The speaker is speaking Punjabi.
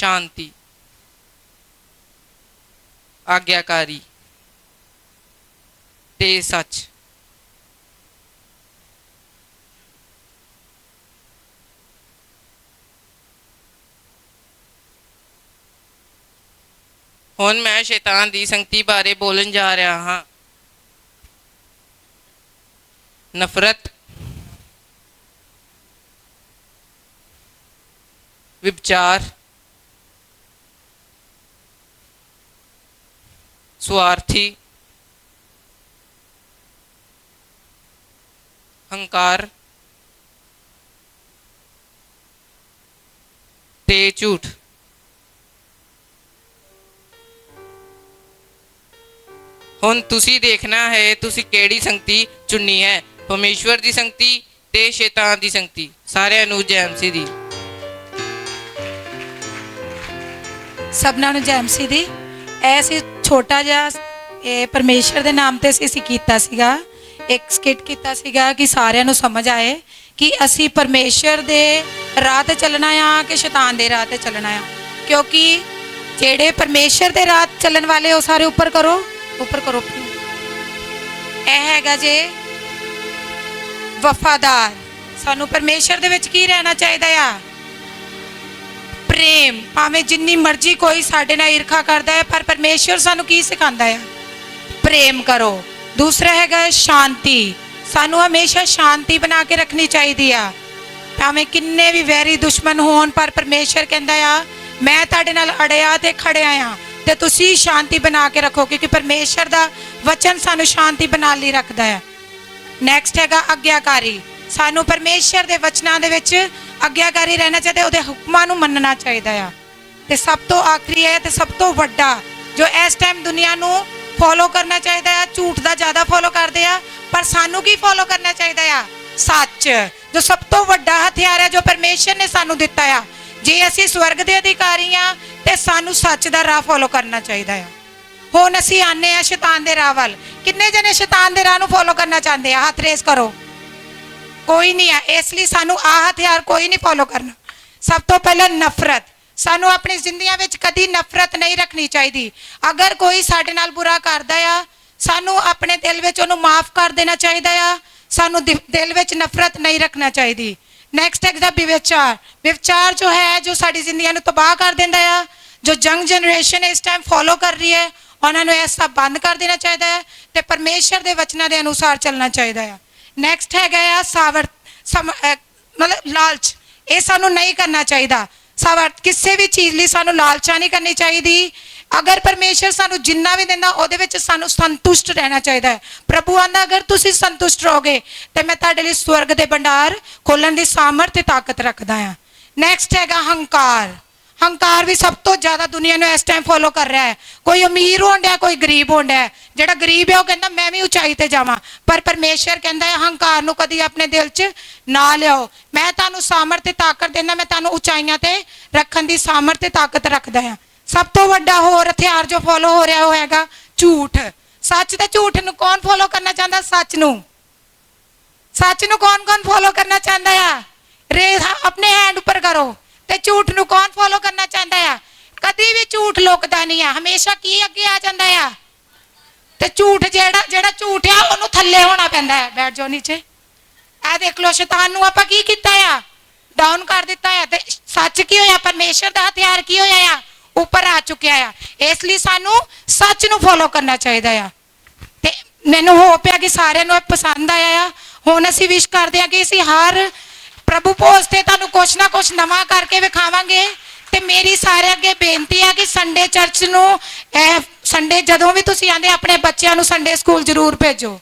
ਸ਼ਾਂਤੀ ਆਗਿਆਕਾਰੀ ਤੇ ਸੱਚ ਹੁਣ ਮੈਂ ਸ਼ੈਤਾਨ ਦੀ ਸੰਗਤੀ ਬਾਰੇ ਬੋਲਣ ਜਾ ਰਿਹਾ ਹਾਂ। ਨਫ਼ਰਤ ਵਿਚਾਰ ਸਵਾਰਥੀ ਹੰਕਾਰ ਤੇ ਝੂਠ। ਹੁਣ ਤੁਸੀਂ ਦੇਖਣਾ ਹੈ ਤੁਸੀਂ ਕਿਹੜੀ ਸੰਗਤੀ ਚੁਣਨੀ ਹੈ? ਪਰਮੇਸ਼ਵਰ ਦੀ ਸੰਗਤੀ ਤੇ ਸ਼ੈਤਾਨ ਦੀ ਸੰਗਤੀ। ਸਾਰਿਆਂ ਨੂੰ ਜੈ ਮਸੀਹ ਦੀ। ਸਭਨਾਂ ਨੂੰ ਜੈਮਸੀ ਦੀ। ਐਸੀ ਛੋਟਾ ਜਿਹਾ, ਇਹ ਪਰਮੇਸ਼ਰ ਦੇ ਨਾਮ ਤੇ ਅਸੀਂ ਅਸੀਂ ਕੀਤਾ ਸੀਗਾ ਇੱਕ ਸਕਿੱਟ ਕੀਤਾ ਸੀਗਾ ਕਿ ਸਾਰਿਆਂ ਨੂੰ ਸਮਝ ਆਏ ਕਿ ਅਸੀਂ ਪਰਮੇਸ਼ਰ ਦੇ ਰਾਹ ਤੇ ਚੱਲਣਾ ਆ ਕਿ ਸ਼ੈਤਾਨ ਦੇ ਰਾਹ ਤੇ ਚੱਲਣਾ ਆ। ਕਿਉਂਕਿ ਜਿਹੜੇ ਪਰਮੇਸ਼ਰ ਦੇ ਰਾਹ ਚੱਲਣ ਵਾਲੇ ਉਹ ਸਾਰੇ ਉੱਪਰ ਕਰੋ ਉੱਪਰ ਕਰੋ। ਇਹ ਹੈਗਾ ਜੇ ਵਫਾਦਾਰ। ਸਾਨੂੰ ਪਰਮੇਸ਼ਰ ਦੇ ਵਿੱਚ ਕੀ ਰਹਿਣਾ ਚਾਹੀਦਾ ਆ? ਪ੍ਰੇਮ, ਭਾਵੇਂ ਜਿੰਨੀ ਮਰਜ਼ੀ ਕੋਈ ਸਾਡੇ ਨਾਲ ਈਰਖਾ ਕਰਦਾ ਹੈ, ਪਰ ਪਰਮੇਸ਼ਰ ਸਾਨੂੰ ਕੀ ਸਿਖਾਉਂਦਾ ਹੈ? ਪ੍ਰੇਮ ਕਰੋ। ਦੂਸਰਾ ਹੈਗਾ ਸ਼ਾਂਤੀ। ਸਾਨੂੰ ਹਮੇਸ਼ਾ ਸ਼ਾਂਤੀ ਬਣਾ ਕੇ ਰੱਖਣੀ ਚਾਹੀਦੀ ਆ। ਭਾਵੇਂ ਕਿੰਨੇ ਵੀ ਵੈਰੀ ਦੁਸ਼ਮਣ ਹੋਣ, ਪਰ ਪਰਮੇਸ਼ਰ ਕਹਿੰਦਾ ਆ, ਮੈਂ ਤੁਹਾਡੇ ਨਾਲ ਅੜਿਆ ਤੇ ਖੜਿਆ ਆ, ਤੇ ਤੁਸੀਂ ਸ਼ਾਂਤੀ ਬਣਾ ਕੇ ਰੱਖੋ, ਕਿਉਂਕਿ ਪਰਮੇਸ਼ਰ ਦਾ ਵਚਨ ਸਾਨੂੰ ਸ਼ਾਂਤੀ ਬਣਾ ਲਈ ਰੱਖਦਾ ਹੈ। ਨੈਕਸਟ ਹੈਗਾ ਆਗਿਆਕਾਰੀ। ਸਾਨੂੰ ਪਰਮੇਸ਼ਰ ਦੇ ਵਚਨਾਂ ਦੇ ਵਿੱਚ ਆਗਿਆਕਾਰੀ ਰਹਿਣਾ ਚਾਹੀਦਾ ਉਹਦੇ ਹੁਕਮਾਂ ਨੂੰ ਮੰਨਣਾ ਚਾਹੀਦਾ ਆ। ਤੇ ਸਭ ਤੋਂ ਆਖਰੀ ਹੈ ਤੇ ਸਭ ਤੋਂ ਵੱਡਾ, ਜੋ ਇਸ ਟਾਈਮ ਦੁਨੀਆ ਨੂੰ ਫੋਲੋ ਕਰਨਾ ਚਾਹੀਦਾ ਆ, ਝੂਠ ਦਾ ਜ਼ਿਆਦਾ ਫੋਲੋ ਕਰਦੇ ਆ, ਪਰ ਸਾਨੂੰ ਕੀ ਫੋਲੋ ਕਰਨਾ ਚਾਹੀਦਾ ਆ? ਸੱਚ, ਜੋ ਸਭ ਤੋਂ ਵੱਡਾ ਹਥਿਆਰ ਹੈ, ਜੋ ਪਰਮੇਸ਼ਰ ਨੇ ਸਾਨੂੰ ਦਿੱਤਾ ਆ। ਜੇ ਅਸੀਂ ਸਵਰਗ ਦੇ ਅਧਿਕਾਰੀ ਆ, ਤੇ ਸਾਨੂੰ ਸੱਚ ਦਾ ਰਾਹ ਫੋਲੋ ਕਰਨਾ ਚਾਹੀਦਾ ਆ। ਹੁਣ ਅਸੀਂ ਆਨੇ ਆ ਸ਼ੈਤਾਨ ਦੇ ਰਾਹ ਵੱਲ। ਕਿੰਨੇ ਜਣੇ ਸ਼ੈਤਾਨ ਦੇ ਰਾਹ ਨੂੰ ਫੋਲੋ ਕਰਨਾ ਚਾਹੁੰਦੇ ਆ? ਹੱਥ ਰੇਸ ਕਰੋ। ਕੋਈ ਨਹੀਂ ਹੈ ਇਸ ਲਈ ਸਾਨੂੰ ਆਹ ਹਥਿਆਰ ਕੋਈ ਨਹੀਂ ਫੋਲੋ ਕਰਨਾ। ਸਭ ਤੋਂ ਪਹਿਲਾਂ ਨਫ਼ਰਤ। ਸਾਨੂੰ ਆਪਣੀ ਜ਼ਿੰਦਗੀਆਂ ਵਿੱਚ ਕਦੀ ਨਫ਼ਰਤ ਨਹੀਂ ਰੱਖਣੀ ਚਾਹੀਦੀ। ਅਗਰ ਕੋਈ ਸਾਡੇ ਨਾਲ ਬੁਰਾ ਕਰਦਾ ਆ, ਸਾਨੂੰ ਆਪਣੇ ਦਿਲ ਵਿੱਚ ਉਹਨੂੰ ਮਾਫ ਕਰ ਦੇਣਾ ਚਾਹੀਦਾ ਆ। ਸਾਨੂੰ ਦਿ- ਦਿਲ ਵਿੱਚ ਨਫ਼ਰਤ ਨਹੀਂ ਰੱਖਣਾ ਚਾਹੀਦੀ। ਨੈਕਸਟ ਹੈ ਦਾ ਵਿਵਚਾਰ। ਵਿਵਚਾਰ ਜੋ ਹੈ, ਜੋ ਸਾਡੀ ਜ਼ਿੰਦਗੀਆਂ ਨੂੰ ਤਬਾਹ ਕਰ ਦਿੰਦਾ ਆ, ਜੋ ਯੰਗ ਜਨਰੇਸ਼ਨ ਇਸ ਟਾਈਮ ਫੋਲੋ ਕਰ ਰਹੀ ਹੈ, ਉਹਨਾਂ ਨੂੰ ਇਹ ਸਭ ਬੰਦ ਕਰ ਦੇਣਾ ਚਾਹੀਦਾ ਹੈ ਤੇ ਪਰਮੇਸ਼ਰ ਦੇ ਵਚਨਾਂ ਦੇ ਅਨੁਸਾਰ ਚੱਲਣਾ ਚਾਹੀਦਾ ਆ। ਨੈਕਸਟ ਹੈਗਾ ਆ ਸਾਵਰ, ਸਮ- ਮਤਲਬ ਲਾਲਚ। ਇਹ ਸਾਨੂੰ ਨਹੀਂ ਕਰਨਾ ਚਾਹੀਦਾ। ਸਾਵਰ, ਕਿਸੇ ਵੀ ਚੀਜ਼ ਲਈ ਸਾਨੂੰ ਲਾਲਚਾ ਨਹੀਂ ਕਰਨੀ ਚਾਹੀਦੀ। ਅਗਰ ਪਰਮੇਸ਼ਰ ਸਾਨੂੰ ਜਿੰਨਾ ਵੀ ਦਿੰਦਾ, ਉਹਦੇ ਵਿੱਚ ਸਾਨੂੰ ਸੰਤੁਸ਼ਟ ਰਹਿਣਾ ਚਾਹੀਦਾ ਹੈ। ਪ੍ਰਭੂ ਆਂਦਾ, ਅਗਰ ਤੁਸੀਂ ਸੰਤੁਸ਼ਟ ਰਹੋਗੇ, ਤੇ ਮੈਂ ਤੁਹਾਡੇ ਲਈ ਸਵਰਗ ਦੇ ਭੰਡਾਰ, ਖੋਲਣ ਦੀ ਸਾਮਰਥ ਤੇ ਤਾਕਤ ਰੱਖਦਾ ਹਾਂ। ਨੈਕਸਟ ਹੈਗਾ ਹੰਕਾਰ। ਹੰਕਾਰ ਵੀ ਸਭ ਤੋਂ ਜ਼ਿਆਦਾ ਦੁਨੀਆ ਨੂੰ ਇਸ ਟਾਈਮ ਫੋਲੋ ਕਰ ਰਿਹਾ ਹੈ। ਕੋਈ ਅਮੀਰ ਹੋਣ ਡਿਆ, ਕੋਈ ਗਰੀਬ ਹੋਣ ਡਿਆ। ਜਿਹੜਾ ਗਰੀਬ ਹੈ, ਉਹ ਕਹਿੰਦਾ, ਮੈਂ ਵੀ ਉਚਾਈ ਤੇ ਜਾਵਾਂ। ਪਰ ਪਰਮੇਸ਼ਰ ਕਹਿੰਦਾ ਹੈ, ਹੰਕਾਰ ਨੂੰ ਕਦੀ ਆਪਣੇ ਦਿਲ 'ਚ ਨਾ ਲਿਆਓ। ਮੈਂ ਤੁਹਾਨੂੰ ਸਾਮਰਥ ਤੇ ਤਾਕਤ ਦਿੰਦਾ, ਮੈਂ ਤੁਹਾਨੂੰ ਉਚਾਈਆਂ ਤੇ ਰੱਖਣ ਦੀ ਸਾਮਰਥ ਤੇ ਤਾਕਤ ਰੱਖਦਾ ਹਾਂ। ਸਭ ਤੋਂ ਵੱਡਾ ਹੋਰ ਹਥਿਆਰ ਜੋ ਫੋਲੋ ਹੋ ਰਿਹਾ, ਉਹ ਹੈਗਾ ਝੂਠ। ਸੱਚ ਤੇ ਝੂਠ ਨੂੰ ਕੌਣ ਫੋਲੋ ਕਰਨਾ ਚਾਹੁੰਦਾ? ਸੱਚ ਨੂੰ। ਸੱਚ ਨੂੰ ਕੌਣ ਕੌਣ ਫੋਲੋ ਕਰਨਾ ਚਾਹੁੰਦਾ ਆ? ਰੇ ਆਪਣੇ ਹੈਂਡ ਉੱਪਰ ਕਰੋ। ਤੇ ਝੂਠ ਨੂੰ ਕੌਣ ਫੋਲੋ ਕਰਨਾ ਚਾਹੁੰਦਾ ਆ? ਕਦੀ ਵੀ ਝੂਠ ਲੁਕਦਾ ਨਹੀਂ ਆ। ਹਮੇਸ਼ਾ ਕੀ ਅੱਗੇ ਆ ਜਾਂਦਾ ਆ? ਤੇ ਝੂਠ ਜਿਹੜਾ ਜਿਹੜਾ ਝੂਠ ਆ, ਉਹਨੂੰ ਥੱਲੇ ਹੋਣਾ ਪੈਂਦਾ ਹੈ ਬੈਠ ਜਾਓ ਨੀਚੇ। ਆ ਦੇਖ ਲਓ, ਸ਼ੈਤਾਨ ਨੂੰ ਆਪਾਂ ਕੀ ਕੀਤਾ ਆ? ਡਾਊਨ ਕਰ ਦਿੱਤਾ ਆ। ਤੇ ਸੱਚ ਕੀ ਹੋਇਆ? ਪਰਮੇਸ਼ਰ ਦਾ ਹਥਿਆਰ ਕੀ ਹੋਇਆ ਆ? ਉੱਪਰ ਆ ਚੁੱਕਿਆ ਆ। ਇਸ ਲਈ ਸਾਨੂੰ ਸੱਚ ਨੂੰ ਫੋਲੋ ਕਰਨਾ ਚਾਹੀਦਾ ਆ। ਤੇ ਮੈਨੂੰ ਹੋਪ ਹੈ ਕਿ ਸਾਰਿਆਂ ਨੂੰ ਪਸੰਦ ਆਇਆ ਆ। ਹੁਣ ਅਸੀਂ ਵਿਸ਼ ਕਰਦੇ ਹਾਂ ਕਿ ਅਸੀਂ ਹਰ ਪ੍ਰਭੂ ਭੋਜ ਤੇ ਤੁਹਾਨੂੰ ਕੁਛ ਨਾ ਕੁਛ ਨਵਾਂ ਕਰਕੇ ਵਿਖਾਵਾਂਗੇ ਤੇ ਮੇਰੀ ਸਾਰੇ ਅੱਗੇ ਬੇਨਤੀ ਆ ਕਿ ਸੰਡੇ ਚਰਚ ਨੂੰ ਸੰਡੇ ਜਦੋਂ ਵੀ ਤੁਸੀਂ ਆਂਦੇ ਆਪਣੇ ਬੱਚਿਆਂ ਨੂੰ ਸੰਡੇ ਸਕੂਲ ਜ਼ਰੂਰ ਭੇਜੋ।